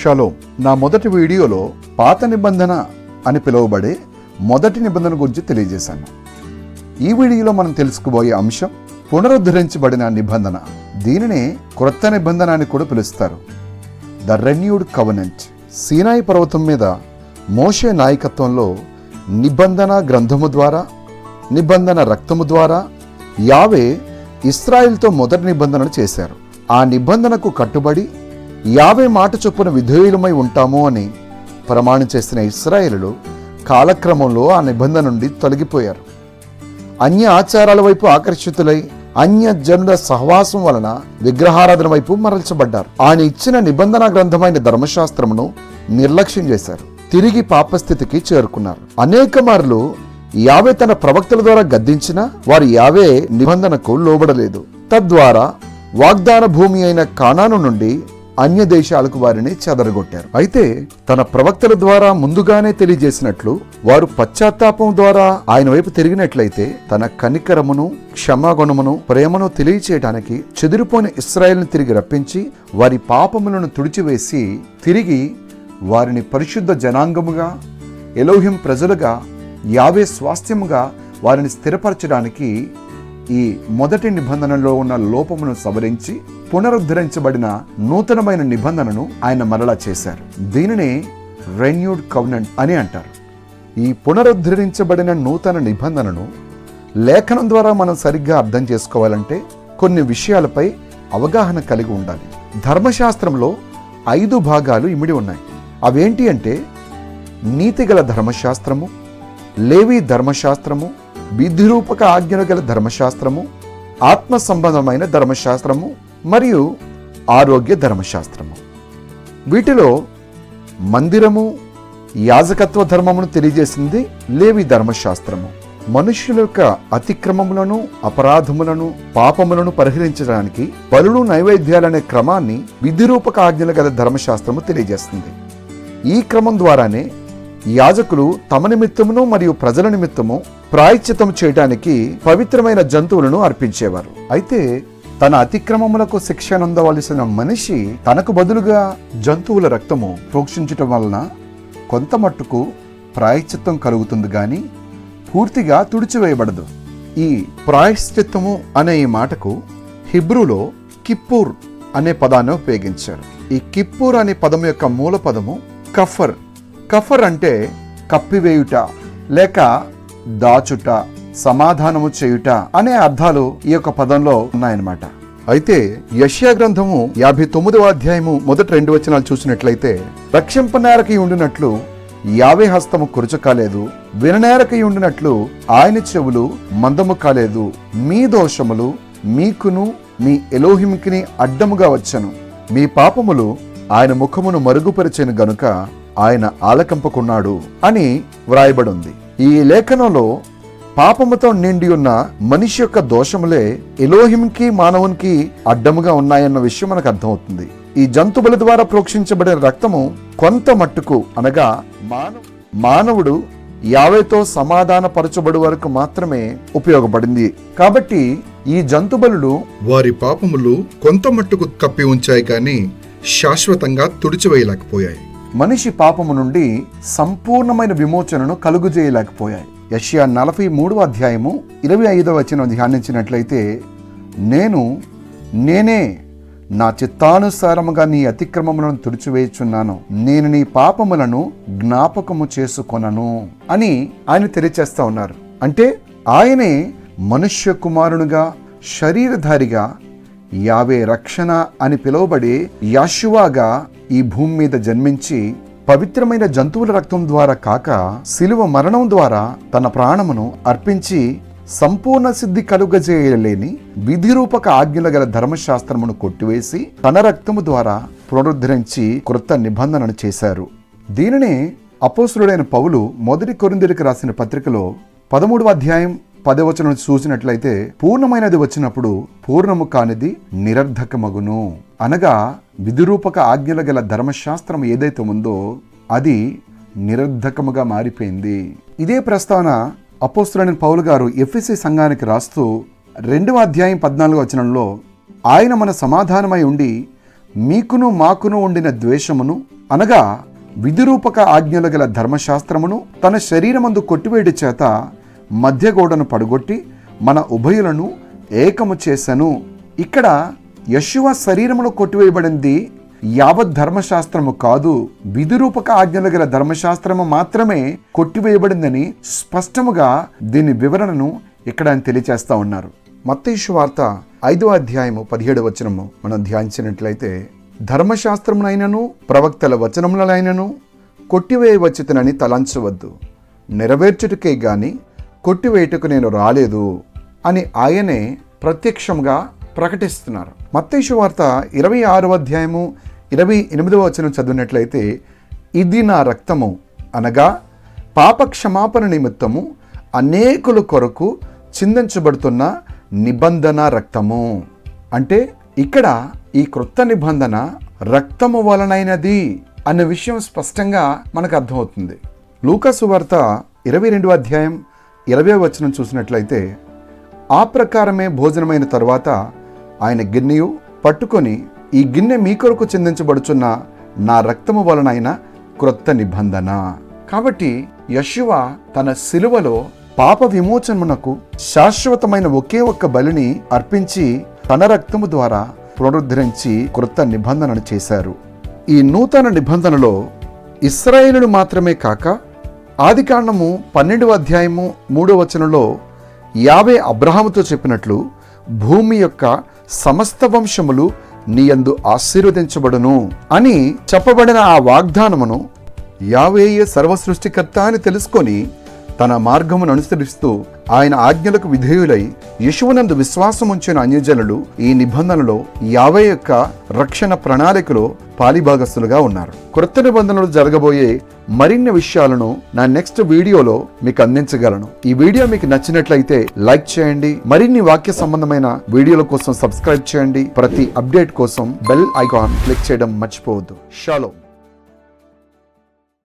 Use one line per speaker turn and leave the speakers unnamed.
షలో. నా మొదటి వీడియోలో పాత నిబంధన అని పిలువబడే మొదటి నిబంధన గురించి తెలియజేశాను. ఈ వీడియోలో మనం తెలుసుకోబోయే అంశం పునరుద్ధరించబడిన నిబంధన. దీనినే క్రొత్త నిబంధన అని కూడా పిలుస్తారు. The renewed covenant. సీనాయి పర్వతం మీద మోషే నాయకత్వంలో నిబంధన గ్రంథము ద్వారా నిబంధన రక్తము ద్వారా యావే ఇస్రాయిల్తో మొదటి నిబంధనను చేశారు. ఆ నిబంధనకు కట్టుబడి యావే మాట చొప్పున విధేయులమై ఉంటాము అని ప్రమాణం చేసిన ఇస్రాయేలులు కాలక్రమంలో ఆ నిబంధన నుండి తొలగిపోయారు. అన్య ఆచారాల వైపు ఆకర్షితులై అన్య జనుల సహవాసం వలన విగ్రహారాధన వైపు మరల్చబడ్డారు. ఆయన ఇచ్చిన నిబంధన గ్రంథమైన ధర్మశాస్త్రమును నిర్లక్ష్యం చేశారు. తిరిగి పాపస్థితికి చేరుకున్నారు. అనేక మార్లు యావే తన ప్రవక్తల ద్వారా గద్దించిన వారు యావే నిబంధనకు లోబడలేదు. తద్వారా వాగ్దాన భూమి అయిన కానాను నుండి అన్య దేశాలకు వారిని చెదరగొట్టారు. అయితే తన ప్రవక్తల ద్వారా ముందుగానే తెలియజేసినట్లు వారు పశ్చాత్తాపం ద్వారా ఆయన వైపు తిరిగినట్లయితే తన కనికరమును క్షమాగుణమును ప్రేమను తెలియచేయడానికి చెదిరిపోయిన ఇస్రాయల్ని తిరిగి రప్పించి వారి పాపములను తుడిచివేసి తిరిగి వారిని పరిశుద్ధ జనాంగముగా ఎలోహిం ప్రజలుగా యావే స్వాస్థ్యముగా వారిని స్థిరపరచడానికి ఈ మొదటి నిబంధనలో ఉన్న లోపమును సవరించి పునరుద్ధరించబడిన నూతనమైన నిబంధనను ఆయన మరలా చేశారు. దీనినే రెన్యూడ్ కవనెంట్ అని అంటారు. ఈ పునరుద్ధరించబడిన నూతన నిబంధనను లేఖనం ద్వారా మనం సరిగ్గా అర్థం చేసుకోవాలంటే కొన్ని విషయాలపై అవగాహన కలిగి ఉండాలి. ధర్మశాస్త్రంలో ఐదు భాగాలు ఇమిడి ఉన్నాయి. అవేంటి అంటే నీతిగల ధర్మశాస్త్రము లేవి ధర్మశాస్త్రము విధిరూపక ఆజ్ఞను గల ధర్మశాస్త్రము ఆత్మ సంబంధమైన ధర్మశాస్త్రము మరియు ఆరోగ్య ధర్మశాస్త్రము. వీటిలో మందిరము యాజకత్వ ధర్మమును తెలియజేసింది లేవి ధర్మశాస్త్రము. మనుష్యుల యొక్క అతిక్రమములను అపరాధములను పాపములను పరిహరించడానికి బలులు నైవేద్యాలనే క్రమాన్ని విధిరూపక ఆజ్ఞల గల ధర్మశాస్త్రము తెలియజేస్తుంది. ఈ క్రమం ద్వారానే యాజకులు తమ నిమిత్తమును మరియు ప్రజల నిమిత్తము ప్రాయశ్చితం చేయడానికి పవిత్రమైన జంతువులను అర్పించేవారు. అయితే తన అతిక్రమములకు శిక్ష నొందవలసిన మనిషి తనకు బదులుగా జంతువుల రక్తము ప్రోక్షించటం వలన కొంత మట్టుకు ప్రాయశ్చిత్తం కలుగుతుంది కానీ పూర్తిగా తుడిచివేయబడదు. ఈ ప్రాయశ్చిత్తము అనే ఈ మాటకు హిబ్రూలో కిప్పూర్ అనే పదాన్ని ఉపయోగించారు. ఈ కిప్పూర్ అనే పదం యొక్క మూల పదము కఫర్ కఫర్ అంటే కప్పివేయుట లేక దాచుట సమాధానము చేయుట అనే అర్థాలు ఈ యొక్క పదంలో ఉన్నాయన్నమాట. అయితే యష్యా గ్రంథము యాభై తొమ్మిదవ అధ్యాయము మొదటి రెండు వచనాలు చూసినట్లయితే రక్షింపనేరకి ఉండినట్లు యావే హస్తము కురుచకాలేదు విననేరకై ఉండినట్లు ఆయన చెవులు మందము కాలేదు మీ దోషములు మీకును మీ ఎలోహింకిని అడ్డముగా వచ్చను. మీ పాపములు ఆయన ముఖమును మరుగుపరిచెను గనుక ఆయన ఆలకంపకున్నాడు అని వ్రాయబడింది. ఈ లేఖనంలో పాపముతో నిండి ఉన్న మనిషి యొక్క దోషములే ఎలోహింకి మానవునికి అడ్డముగా ఉన్నాయన్న విషయం మనకు అర్థమవుతుంది. ఈ జంతువుల ద్వారా ప్రోక్షించబడిన రక్తము కొంత మట్టుకు అనగా మానవ మానవుడు యావేతో సమాధాన పరచబడి వరకు మాత్రమే ఉపయోగపడింది. కాబట్టి ఈ జంతుబలు
వారి పాపములు కొంత మట్టుకు కప్పి ఉంచాయి కానీ శాశ్వతంగా తుడిచివేయలేకపోయాయి.
మనిషి పాపము నుండి సంపూర్ణమైన విమోచనను కలుగుజేయలేకపోయాయి. యష్యా నలభై మూడవ అధ్యాయము ఇరవై ఐదవ వచనం ధ్యానించినట్లయితే నేను నేనే నా చిత్తానుసారముగా నీ అతిక్రమములను తుడిచివేయుచున్నాను. నేను నీ పాపములను జ్ఞాపకము చేసుకొనను అని ఆయన తెలియచేస్తా ఉన్నారు. అంటే ఆయనే మనుష్య కుమారునిగా శరీరధారిగా యావే రక్షణ అని పిలువబడే యాశువాగా ఈ భూమి మీద జన్మించి పవిత్రమైన జంతువుల రక్తం ద్వారా కాక శిలువ మరణం ద్వారా తన ప్రాణమును అర్పించి సంపూర్ణ సిద్ధి కలుగజేయలేని విధిరూపక ఆజ్ఞల గల ధర్మశాస్త్రమును కొట్టివేసి తన రక్తము ద్వారా పునరుద్ధరించి క్రొత్త నిబంధనను చేశారు. దీనినే అపోసురుడైన పౌలు మొదటి కొరిందులకు రాసిన పత్రికలో పదమూడవ అధ్యాయం పదవచనం చూసినట్లయితే పూర్ణమైనది వచ్చినప్పుడు పూర్ణము కానిది నిరర్ధకమగును. అనగా విధిరూపక ఆజ్ఞల గల ధర్మశాస్త్రం ఏదైతే ఉందో అది నిరర్ధకముగా మారిపోయింది. ఇదే ప్రస్తావన అపోస్తులైన పౌలు గారు ఎఫ్ఎస్సి సంఘానికి రాస్తూ రెండవ అధ్యాయం పద్నాలుగో వచనంలో ఆయన మన సమాధానమై ఉండి మీకును మాకును ఉండిన ద్వేషమును అనగా విధిరూపక ఆజ్ఞలు గల ధర్మశాస్త్రమును తన శరీరమందు కొట్టివేడి చేత మధ్యగోడను పడగొట్టి మన ఉభయులను ఏకము చేశాను ఇక్కడ యశువ శరీరమును కొట్టివేయబడింది యావత్ ధర్మశాస్త్రము కాదు. విధిరూపక ఆజ్ఞలు గల ధర్మశాస్త్రము మాత్రమే కొట్టివేయబడిందని స్పష్టముగా దీని వివరణను ఇక్కడ ఆయన తెలియచేస్తా ఉన్నారు. మత్తేషు వార్త ఐదో అధ్యాయము పదిహేడు వచనము మనం ధ్యానించినట్లయితే ధర్మశాస్త్రమునైనను ప్రవక్తల వచనములైనను కొట్టివేయవచ్చుతనని తలంచవద్దు. నెరవేర్చుటకే గాని కొట్టివేయటకు నేను రాలేదు అని ఆయనే ప్రత్యక్షంగా ప్రకటిస్తున్నారు. మత్తేషు వార్త ఇరవై ఆరో అధ్యాయము ఇరవై ఎనిమిదవ వచనం చదివినట్లయితే ఇది నా రక్తము అనగా పాప క్షమాపణ నిమిత్తము అనేకుల కొరకు చిందించబడుతున్న నిబంధన రక్తము. అంటే ఇక్కడ ఈ క్రొత్త నిబంధన రక్తము వలనైనది అన్న విషయం స్పష్టంగా మనకు అర్థమవుతుంది. లూకాసు వార్త ఇరవై రెండవ అధ్యాయం ఇరవై వచనం చూసినట్లయితే ఆ ప్రకారమే భోజనమైన తరువాత ఆయన గిన్నెయు పట్టుకొని ఈ గిన్నె మీ కొరకు చెందించబడుచున్న నా రక్తము వలనైన క్రొత్త నిబంధన. కాబట్టి యశువ తన శిలువలో పాప విమోచనమునకు శాశ్వతమైన ఒకే ఒక్క బలిని అర్పించి తన రక్తము ద్వారా పునరుద్ధరించి క్రొత్త నిబంధనను చేశారు. ఈ నూతన నిబంధనలో ఇస్రాయేలును మాత్రమే కాక ఆదికాండము పన్నెండవ అధ్యాయము మూడో వచనంలో యావే అబ్రహాముతో చెప్పినట్లు భూమి యొక్క సమస్త వంశములు నీయందు ఆశీర్వదించబడును అని చెప్పబడిన ఆ వాగ్దానమును యావేయే సర్వ సృష్టికర్త అని తెలుసుకొని తన మార్గమును అనుసరిస్తూ ఆయన ఆజ్ఞలకు విధేయులై యశువునందు విశ్వాసం ఉంచిన అన్యజనులు ఈ నిబంధనలో యాభై యొక్క రక్షణ ప్రణాళికలో పాలిభాగస్తులుగా ఉన్నారు. క్రొత్త నిబంధనలు జరగబోయే మరిన్ని విషయాలను నా నెక్స్ట్ వీడియోలో మీకు అందించగలను. ఈ వీడియో మీకు నచ్చినట్లయితే లైక్ చేయండి. మరిన్ని వాక్య సంబంధమైన వీడియోల కోసం సబ్స్క్రైబ్ చేయండి. ప్రతి అప్డేట్ కోసం బెల్ ఐకాన్ క్లిక్ చేయడం మర్చిపోవద్దు. షాలో.